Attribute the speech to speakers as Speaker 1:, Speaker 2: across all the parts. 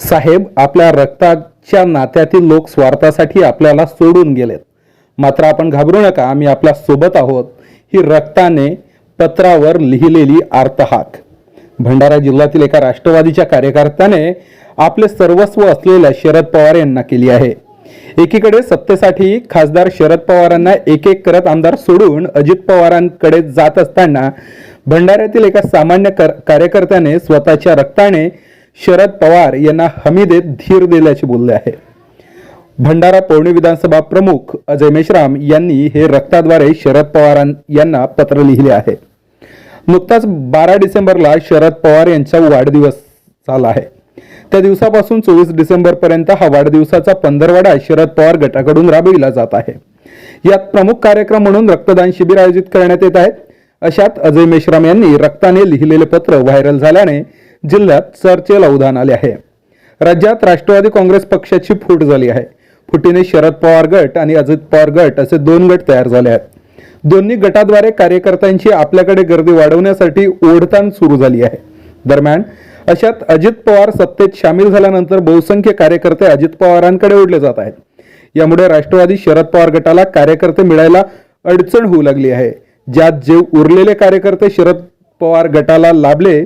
Speaker 1: साहेब आपल्या रक्ताच्या नात्यातील लोक स्वार्थासाठी आपल्याला सोडून गेलेत. मात्र आपण घाबरू नका आम्ही आपल्यासोबत आहोत. ही रक्ताने पत्रावर लिहिलेली आर्तहाक भंडारा जिल्ह्यातील एका राष्ट्रवादीच्या कार्यकर्त्याने आपले सर्वस्व असलेल्या शरद पवार यांना केली आहे. एकीकडे सत्तेसाठी खासदार शरद पवारांना एक एक करत आमदार सोडून अजित पवारांकडे जात असताना भंडाऱ्यातील एका सामान्य कर- कार्यकर्त्याने स्वतःच्या रक्ताने शरद पवार यांना हमी देत धीर दिल्याचे बोलले आहे. भंडारा पवनी विधानसभा प्रमुख अजय मेश्राम यांनी हे रक्ताद्वारे शरद पवार यांना पत्र लिहिले आहे. नुकताच बारा डिसेंबरला शरद पवार यांचा वाढदिवस झाला आहे. त्या दिवसापासून चोवीस डिसेंबरपर्यंत हा वाढदिवसाचा पंधरवडा शरद पवार गटाकडून राबविला जात आहे. यात प्रमुख कार्यक्रम म्हणून रक्तदान शिबिर आयोजित करण्यात येत आहे. अशात अजय मेश्राम यांनी रक्ताने लिहिलेले पत्र व्हायरल झाल्याने जिल्ह्यात चर्चेला उधाण आले आहे. राज्यात राष्ट्रवादी काँग्रेस पक्षाची फूट झाली आहे. फुटीने शरद पवार गट आणि अजित पवार गट असे दोन गट तयार झाले आहेत. दोन्ही गटाद्वारे कार्यकर्त्यांची आपल्याकडे गर्दी वाढवण्यासाठी ओढताण सुरू झाली आहे. दरम्यान अशात अजित पवार सत्तेत सामील झाल्यानंतर बहुसंख्य कार्यकर्ते अजित पवारांकडे ओढले जात आहेत. यामुळे राष्ट्रवादी शरद पवार गटाला कार्यकर्ते मिळायला अडचण होऊ लागली आहे. ज्यात जे उरलेले कार्यकर्ते शरद पवार गटाला लाभले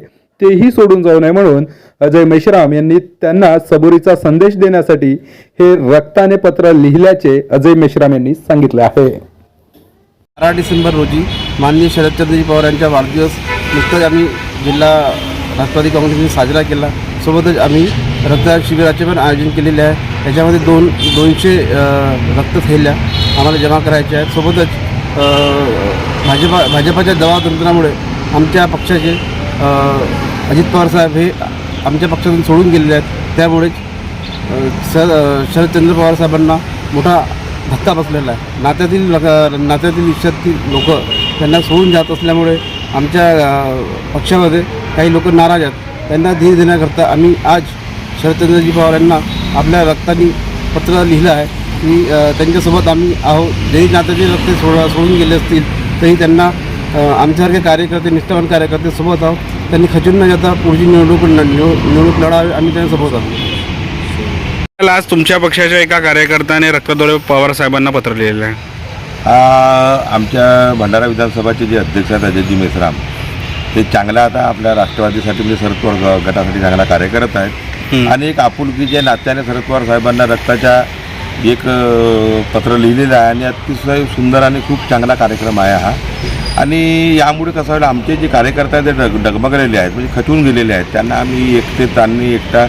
Speaker 1: तेही सोडून जाऊ नये म्हणून अजय मेश्राम यांनी त्यांना सबुरीचा संदेश देण्यासाठी हे रक्ताने पत्र लिहिल्याचे अजय मेश्राम यांनी सांगितले आहे.
Speaker 2: बारा डिसेंबर रोजी माननीय शरदचंद्रजी पवार यांचा वाढदिवस नुकताच आम्ही जिल्हा राष्ट्रवादी काँग्रेसने साजरा केला. सोबतच आम्ही रक्तदान शिबिराचे पण आयोजन केलेले आहे. त्याच्यामध्ये दोन दोनशे रक्त थैल्या आम्हाला जमा करायच्या आहेत. सोबतच भाजपा भाजपाच्या दबावतंत्रामुळे आमच्या पक्षाचे अजित पवार साहेब हे आमच्या पक्षातून सोडून गेलेले आहेत. त्यामुळेच अ, सर शरदचंद्र पवार साहेबांना मोठा धक्का बसलेला आहे. नात्यातील नात्यातील इच्छातील लोक त्यांना सोडून जात असल्यामुळे आमच्या पक्षामध्ये काही लोक नाराज आहेत. त्यांना धीर देण्याकरता आम्ही आज शरदचंद्रजी पवार यांना आपल्या रक्तानी पत्र लिहिलं आहे की त्यांच्यासोबत आम्ही आहो जरी नात्याचे रक्त सोड सोडून गेले असतील तरी त्यांना आमच्यासारखे कार्यकर्ते निष्ठावान कार्यकर्ते सोबत आहोत त्यांनी खचून न जाता पुढची निवडणूक निवड- निवडणूक लढावी आम्ही त्यांच्यासोबत आहोत
Speaker 3: आज तुमच्या पक्षाच्या एका कार्यकर्त्याने रक्तद्वारे पवार साहेबांना पत्र लिहिलेलं आहे.
Speaker 4: आ, आमच्या भंडारा विधानसभाचे जे अध्यक्ष आहेत अजयजी मेश्राम ते चांगला आता आपल्या राष्ट्रवादीसाठी म्हणजे शरद पवार गटासाठी चांगला कार्य करत आहेत. आणि एक आपुलकीच्या नात्याने शरद पवार साहेबांना रक्ताच्या एक पत्र लिहिलेलं आहे. आणि अतिशय सुंदर आणि खूप चांगला कार्यक्रम आहे हा. आणि यामुळे कसं होईल आमचे जे कार्यकर्ते आहेत ते डग डगमगलेले आहेत म्हणजे खचून गेलेले आहेत. त्यांना आम्ही एकटे त्यांनी एकटा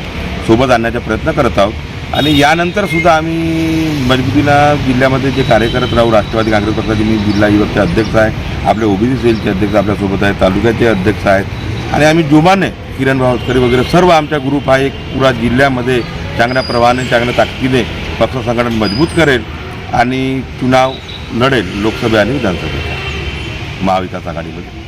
Speaker 4: सोबत आणण्याचा प्रयत्न करत आहोत. आणि यानंतरसुद्धा आम्ही मजबूतीनं जिल्ह्यामध्ये जे कार्य करत राहू राष्ट्रवादी काँग्रेस पक्षाचे मी जिल्हा युवकचे अध्यक्ष आहे. आपले ओबीसी सेलचे अध्यक्ष आपल्यासोबत आहेत तालुक्याचे अध्यक्ष आहेत. आणि आम्ही जोमाने किरण भावस्करी वगैरे सर्व आमचा ग्रुप हा एक पुरा जिल्ह्यामध्ये चांगल्या प्रवाहाने चांगल्या ताकदीने पक्ष संघटन मजबूत करेल आणि चुनाव लढेल लोकसभा आणि विधानसभेत. ഭാവി കഥകളിൽ